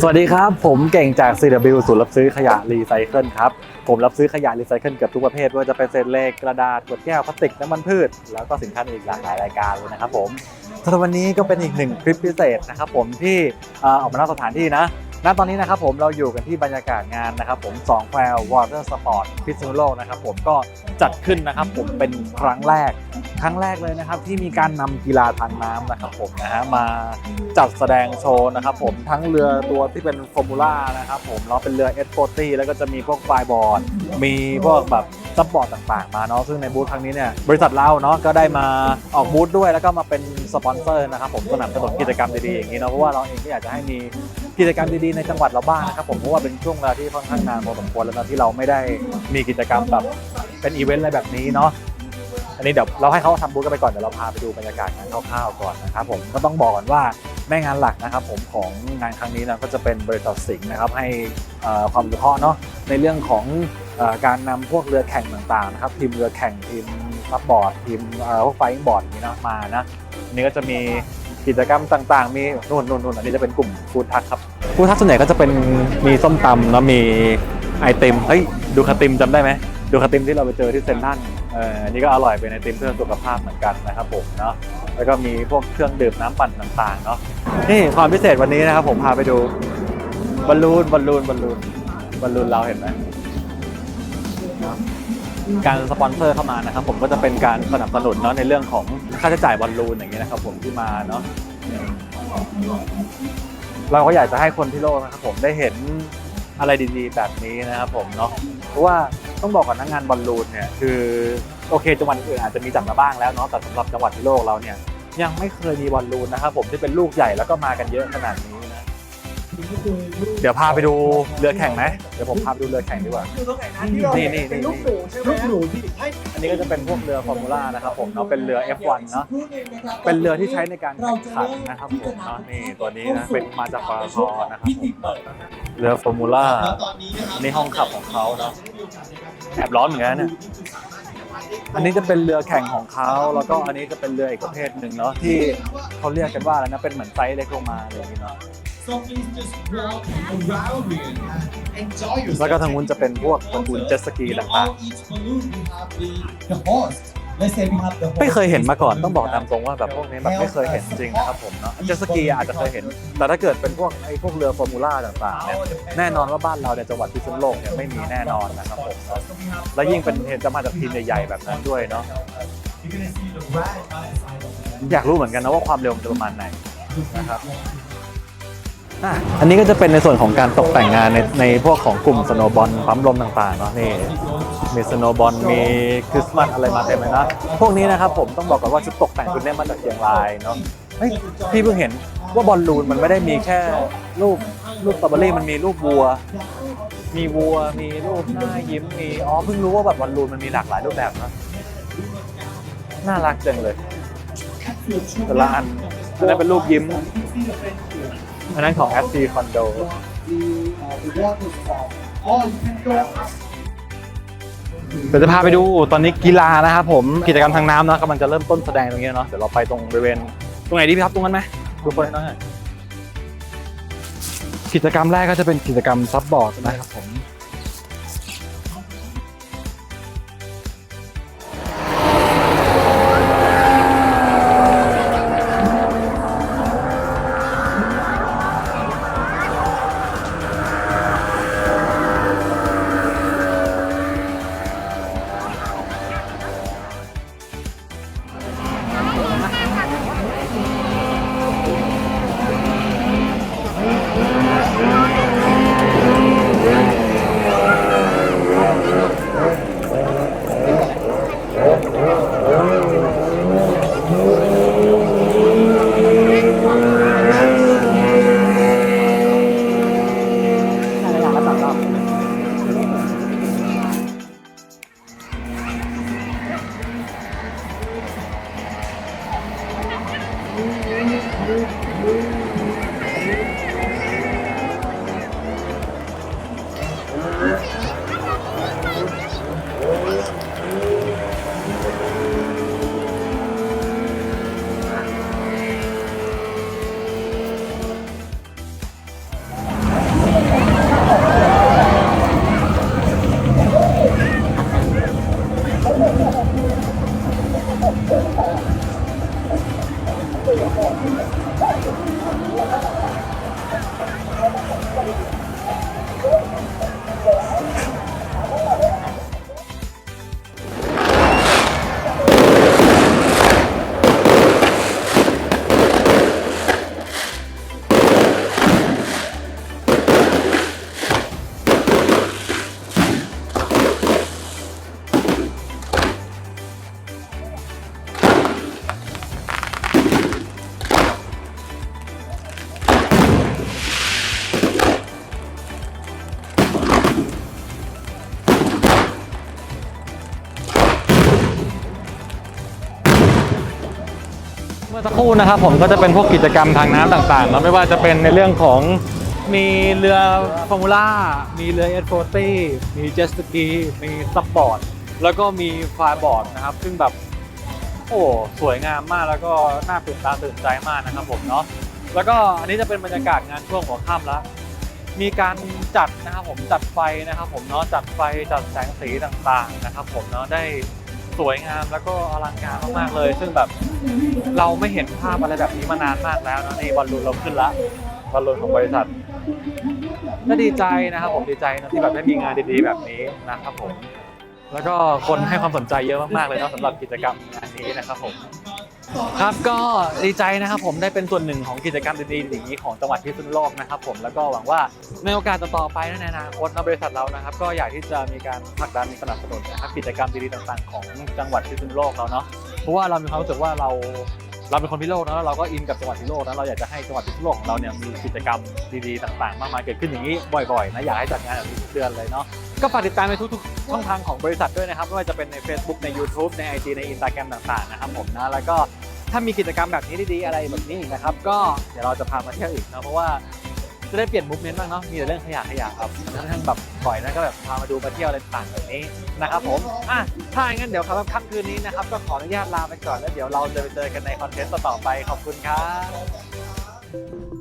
สวัสดีครับ ผมเก่งจาก CW ศูนย์รับซื้อขยะรีไซเคิลครับ ผมรับซื้อขยะรีไซเคิลเกือบทุกประเภทว่าจะเป็นเศษเหล็กกระดาษขวดแก้วพลาสติกน้ำมันพืช แล้วก็สินค้าอีกหลากหลายรายการเลยนะครับผมสำหรับวันนี้ก็เป็นอีกหนึ่งคลิปพิเศษนะครับผมที่เอ่อออกมานอกสถานที่นะณตอนนี้นะครับผมเราอยู่กันที่บรรยากาศงานนะครับผมสองแควร์วอเตอร์สปอร์ตพิษณุโลกนะครับผมก็จัดขึ้นนะครับผมเป็นครั้งแรก ครั้งแรกเลยนะครับที่มีการนำกีฬาทางน้ำนะครับผมนะฮะมาจัดแสดงโชว์นะครับผมทั้งเรือตัวที่เป็นฟอร์มูล่านะครับผมแล้วเป็นเรือเอสโ t แล้วก็จะมีพวกไฟบอร์ดมีพวกแบบซับบอร์ดต่างๆมาเนาะซึ่งในบูธครั้งนี้เนี่ยบริษัทเราเนาะก็ได้มาออกบูธด้วยแล้วก็มาเป็นสปอนเซอร์นะครับผมสนับสนุนกิจกรรมดีๆอย่างนี้เนาะเพราะว่าเราเองก็อยากจะให้มีกิจกรรมดีๆในจังหวัดเราบ้างนะครับผมเพราะว่าเป็นช่วงเวลาที่ค่อนข้างนานพอสมควรแล้วนะที่เราไม่ได้มีกิจกรรมแบบเป็นอีเวนต์อะไรแบบนี้เนาะ อันนี้เดี๋ยวเราให้เขาทำบูธกันไปก่อนเดี๋ยวเราพาไปดูบรรยากาศงานคร่าวๆก่อนนะครับผมก็ต้องบอกก่อนว่าแม่งานหลักนะครับผมของงานครั้งนี้นะก็จะเป็นบริษัทสิงห์นะครับให้ความรู้เคราะห์เนาะในเรื่องของอการนำพวกเรือแข่งต่างๆนะครับทีมเรือแข่งทีมซับบอร์ดทีมเอ่อพวกไฟบอร์ดนี้นะมานะนนี้ก็จะมีกิจกรรมต่างๆ มีนู่นนู่นนู่นอันนี้จะเป็นกลุ่มฟู้ดทัคครับฟู้ดทัคส่วนใหญ่ก็จะเป็นมีส้มตำแล้วมีไอติมเฮ้ยดูคาติมจำได้ไหมดูคาติมที่เราไปเจอที่เซนทรัน เอออันนี้ก็อร่อยเป็นไอติมเพื่อสุขภาพเหมือนกันนะครับผมเนาะแล้วก็มีพวกเครื่องดื่มน้ำปั่นต่างๆเนาะนี่ความพิเศษวันนี้นะครับผมพาไปดูบอลลูนบอลลูนบอลลูนบอลลูนเราเห็นไหมการสปอนเซอร์เข้ามานะครับผมก็จะเป็นการสนับสนุนเนาะในเรื่องของค่าใช้จ่ายบอลลูนอย่างเงี้ยนะครับผมที่มาเนาะเราก็อยากจะให้คนที่โลกนะครับผมได้เห็นอะไรดีๆแบบนี้นะครับผมเนาะเพราะว่า ต้องบอกก่อนนะงานบอลลูนเนี่ยคือโอเคจังหวัดอื่นอาจจะมีจัดมาบ้างแล้วเนาะแต่สำหรับจังหวัดที่โลกเราเนี่ยยังไม่เคยมีบอลลูนนะครับผมที่เป็นลูกใหญ่แล้วก็มากันเยอะขนาดนี้นะเดี๋ยวพาไปดูเรือแข่งไหมเดี๋ยวผมพาไปดูเรือแข่งดีกว่าอยู่ตรงไหนนะที่เรานี่เห็นนี่เป็นนี่ลูกหนูใช่ไหมลูกหนูที่ให้อันนี้ก็จะเป็นพวกเรือฟอร์มูล่านะครับผมเนาะเป็นเรือ F1 เนาะเป็นเรือที่ใช้ในการแข่งขันนะครับผมเนาะนี่ตัวนี้นะเป็นมาจากปตทนะครับผมเรือฟอร์มูล่าแล้วตอนนี้นะครับนี่ห้องขับของเขาเนาะ แอบร้อนเหมือนกันนะเนี่ยอันนี้จะเป็นเรือแข่งของเขาแล้วก็อันนี้จะเป็นเรืออีกประเภทหนึ่งเนาะที่เขาเรียกกันว่าอะไรนะเป็นเหมือนไซส์เล็กลงมาอะไรอย่างนี้เนาะ So please just walk around here and enjoy yourself. แล้วก็ทางนู้นจะเป็นพวกตระกูลเจ็ตสกีต่าง all each balloon we have the the host. Let's say we have the ๆ host. ไม่เคยเห็นมาก่อนต้องบอกตามตรงว่าแบบพวกนี้แบบไม่เคยเห็นจริงนะครับผมเนาะเจ็ตสกีอาจจะเคยเห็น แต่ถ้าเกิดเป็นพวกไอ้พวกเรือฟอร์มูล่าต่างๆเนี่ยแน่นอนว่าบ้านเราในจังหวัดพิษณุโลกเนี่ยไม่มีแน่นอนนะครับผมเนาะ So we have และยิ่งเป็นเห็นจะมาจากทีมใหญ่ๆแบบนั้นด้วยเนาะ you're gonna see the rad outside of อยากรู้เหมือนกันนะว่าความเร็วมันจะประมาณไหนนะครับ อันนี้ก็จะเป็นในส่วนของการตกแต่งงานในในพวกของกลุ่มสโนบอลปั๊มลมต่างๆเนาะนี่มีสโนบอลมีคริสต์มาสอะไรมาเต็มเลยนะพวกนี้นะครับผมต้องบอกก่อนว่าชุดตกแต่งชุดนี้มาจากเชียงรายเนาะพี่เพิ่งเห็นว่าบอลลูนมันไม่ได้มีแค่รูปรูปสตรอเบอรี่มันมีรูปวัว มีวัวมีรูปหน้ายิ้มมีอ๋อเพิ่งรู้ว่าแบบบอลลูนมันมีหลากหลายรูปแบบนะน่ารักจังเลยแต่ละอันอันนั้นเป็นรูปยิ้ม อันนั้นของ FC Condo เดี๋ยวจะพาไปดูตอนนี้กีฬานะครับผมกิจกรรมทางน้ำนะกำลังจะเริ่มต้นแสดงตรงนี้เนาะเดี๋ยวเราไปตรงบริเวณตรงไหนดีพี่ครับตรงนั้นไหมดูคนหน่อยกิจกรรมแรกก็จะเป็นกิจกรรมซับบอร์ดนะครับผม สักครู่นะครับผมก็จะเป็นพวกกิจกรรมทางน้ำต่างๆเนอะไม่ว่าจะเป็นในเรื่องของมีเรือฟอร์มูล่า มีเรือเอสโฟตี้มีเจ็ตสกีมีซับบอร์ด แล้วก็มีฟลายบอร์ดนะครับ ซึ่งแบบ โอ้สวยงามมากแล้วก็น่าตื่นตาตื่นใจมากนะครับผมเนาะแล้วก็อันนี้จะเป็นบรรยากาศงานช่วงหัวค่ำแล้วมีการจัดนะครับผมจัดไฟนะครับผมเนาะจัดไฟจัดแสงสีต่างๆนะครับผมเนาะได้ สวยงามแล้วก็อลังการมากๆเลย ซึ่งแบบเราไม่เห็นภาพอะไรแบบนี้มานานมากแล้วนะนี่บอลลูนเราขึ้นละบอลลูนของบริษัทก็ดีใจนะครับผมดีใจนะที่แบบได้มีงานดีๆแบบนี้นะครับผมแล้วก็คนให้ความสนใจเยอะมากๆเลยเนาะสำหรับกิจกรรมงานนี้นะครับผม ครับก็ดีใจนะครับผมได้เป็นส่วนหนึ่งของกิจกรรมดีๆอย่างนี้ของจังหวัดพิษณุโลกนะครับผมแล้วก็หวังว่าในโอกาสต่อๆไปในอนาคตบริษัทเรานะครับ ก็อยากที่จะมีการผลักดันสนับสนุนนะครับกิจกรรมดีๆต่างๆ ของจังหวัดพิษณุโลกเราเนาะเพราะว่าเรามีความรู้สึกว่าเรา เราเป็นคนพิโลกนะแล้วเราก็อินกับจังหวัดพิโลกนะเราอยากจะให้จังหวัดพิโลกของเราเนี่ยมีกิจกรรมดีๆต่างๆ มากมายเกิดขึ้นอย่างนี้บ่อยๆนะอยากให้จัดงานแบบนี้ทุกเดือนเลยเนาะก็ฝากติดตามในทุกๆช่องทางของบริษัทด้วยนะครับไม่ว่าจะเป็นใน Facebook ใน YouTube ใน IG ใน Instagram ต่างๆนะครับผมนะแล้วก็ถ้ามีกิจกรรมแบบนี้ดีๆอะไรแบบนี้นะครับก็เดี๋ยวเราจะพามาเที่ยวอีกนะเพราะว่าจะได้เปลี่ยนมุมเมนต์บ้างเนาะมีแต่เรื่องขยะขยะครับทั้งแบบบ่อยนะก็แบบพามาดูมาเที่ยวอะไรต่างๆแบบนี้ นะครับผมอะถ้าอย่างนั้นเดี๋ยวครับค่ำคืนนี้นะครับ ก็ขออนุญาตลาไปก่อนแล้วเดี๋ยวเราจะไปเจอกันในคอนเทนต์ต่อๆไปขอบคุณครับ